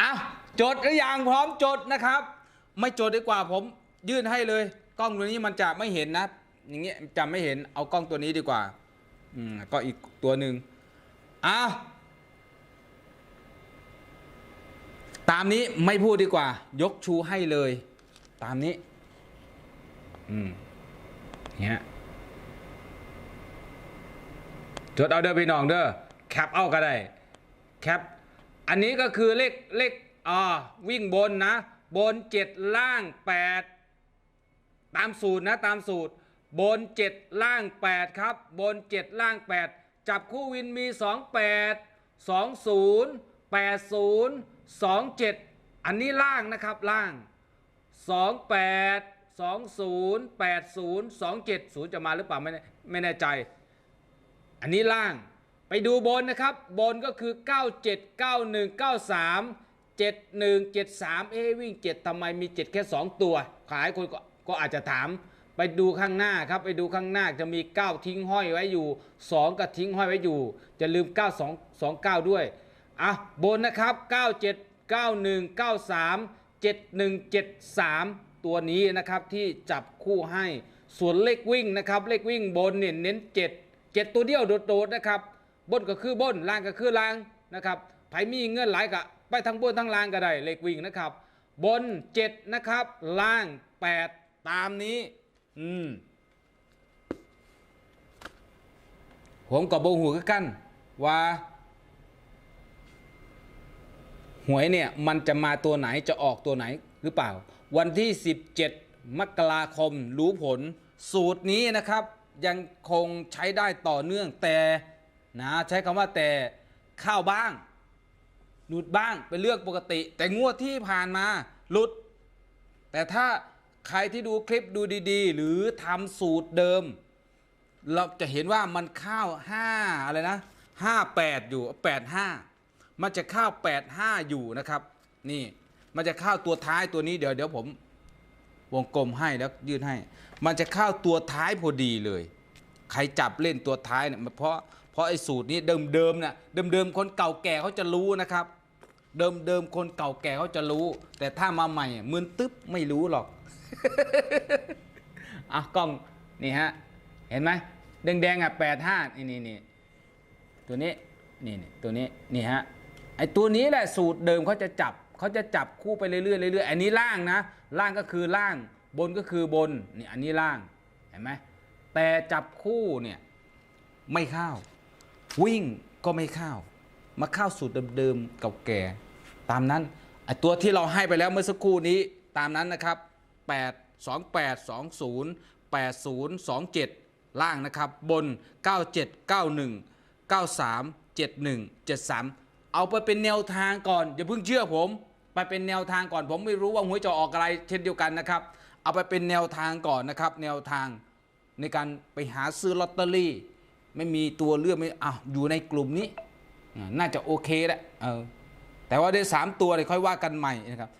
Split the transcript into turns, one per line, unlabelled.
อะจดหรือยังพร้อมจดนะครับ ไม่จดดีกว่าผมยื่นให้เลย กล้องตัวนี้มันจะไม่เห็นนะ อย่างเงี้ยจะไม่เห็นเอากล้องตัวนี้ดีกว่า อืมก็อีกตัวหนึ่งอะตามนี้ไม่พูดดีกว่า ยกชูให้เลย ตามนี้ อืมเนี่ยจดเอาเด้อพี่น้องเด้อแคปเอาก็ได้ แคปอันนี้ก็คือเลขเลขอ่าวิ่งบนนะ บนเจ็ดล่างแปดตามสูตรนะตามสูตร บนเจ็ดล่างแปดครับ บนเจ็ดล่างแปดจับคู่วินมีสองแปดสองศูนย์แปดศูนย์สองเจ็ดอันนี้ล่างนะครับล่างสองแปดสองศูนย์แปดศูนย์สองเจ็ดศูนย์จะมาหรือเปล่าไม่ไม่แน่ใจ อันนี้ล่าง ไปดูบนนะครับ บนก็คือ 97 91 93 71 73 เอ๊วิ่ง 7ทำไมมี 7 แค่ 2 ตัว ขายคนก็ก็อาจจะถาม ไปดูข้างหน้าครับ ไปดูข้างหน้าจะมี 9 ทิ้งห้อยไว้อยู่ 2 ก็ทิ้งห้อยไว้อยู่ จะลืม 9 2 2 9 ด้วย อะ บนนะครับ 97 91 93 71 73 ตัวนี้นะครับที่จับคู่ให้ ส่วนเลขวิ่งนะครับ เลขวิ่งบนเนี่ยเน้น 7 7 ตัวเดียวโดดๆนะครับ บนก็คือบนล่างก็คือล่างนะครับไผมีเงื่อนหลายกะไปทั้งบนทั้งล่างก็ได้เลขวิ่งนะครับ บน 7 นะครับ ล่าง 8 ตามนี้อืมผมกับโบหูคือกัน ว่าหวยเนี่ยมันจะมาตัวไหนจะออกตัวไหนหรือเปล่า วันที่ 17 มกราคมรู้ผล สูตรนี้นะครับ ยังคงใช้ได้ต่อเนื่องแต่ นะใช้คำว่าแต่ข้าวบ้าง หลุดบ้างเป็นเรื่องปกติ แต่งวดที่ผ่านมาหลุด แต่ถ้าใครที่ดูคลิปดูดีๆ หรือทำสูตรเดิม เราจะเห็นว่ามันข้าว5อะไรนะ58 อยู่ 85 มันจะข้าว 85 อยู่นะครับ นี่มันจะข้าวตัวท้ายตัวนี้เดี๋ยวเดี๋ยวผมวงกลมให้แล้วยื่นให้ มันจะเข้าตัวท้ายพอดีเลย ใครจับเล่นตัวท้ายเนี่ยเพราะ เพราะไอ้สูตรนี้เดิมๆเนี่ยเดิมๆคนเก่าแก่เขาจะรู้นะครับ เดิมๆคนเก่าแก่เขาจะรู้ แต่ถ้ามาใหม่อะมึนตึ๊บไม่รู้หรอกอะกล้องนี่ฮะเห็นไหมแดงๆอะแปดห้านี่นี่นี่ตัวนี้นี่นี่ตัวนี้นี่ฮะไอตัวนี้แหละสูตรเดิมเขาจะจับเขาจะจับคู่ไปเรื่อยๆเรื่อยๆอันนี้ล่างนะ ล่างก็คือล่างบนก็คือบนนี่อันนี้ล่างเห็นไหมแต่จับคู่เนี่ยไม่เข้า วิ่งก็ไม่เข้ามาเข้าสูตรเดิมๆเก่าแก่ ตามนั้นไอตัวที่เราให้ไปแล้วเมื่อสักครู่นี้ตามนั้นนะครับ 8 2 8 2 0 8 0 2 7 ล่างนะครับ บน 97 91 93 71 73 เอาไปเป็นแนวทางก่อน อย่าเพิ่งเชื่อผม ไปเป็นแนวทางก่อน ผมไม่รู้ว่าหวยจะออกอะไรเช่นเดียวกันนะครับ เอาไปเป็นแนวทางก่อนนะครับ แนวทางในการไปหาซื้อลอตเตอรี่ ไม่มีตัวเลือกไม่อ้าวอยู่ในกลุ่มนี้ น่าจะโอเคแหละเออแต่ว่าได้สามตัวเลยค่อยว่ากันใหม่นะครับ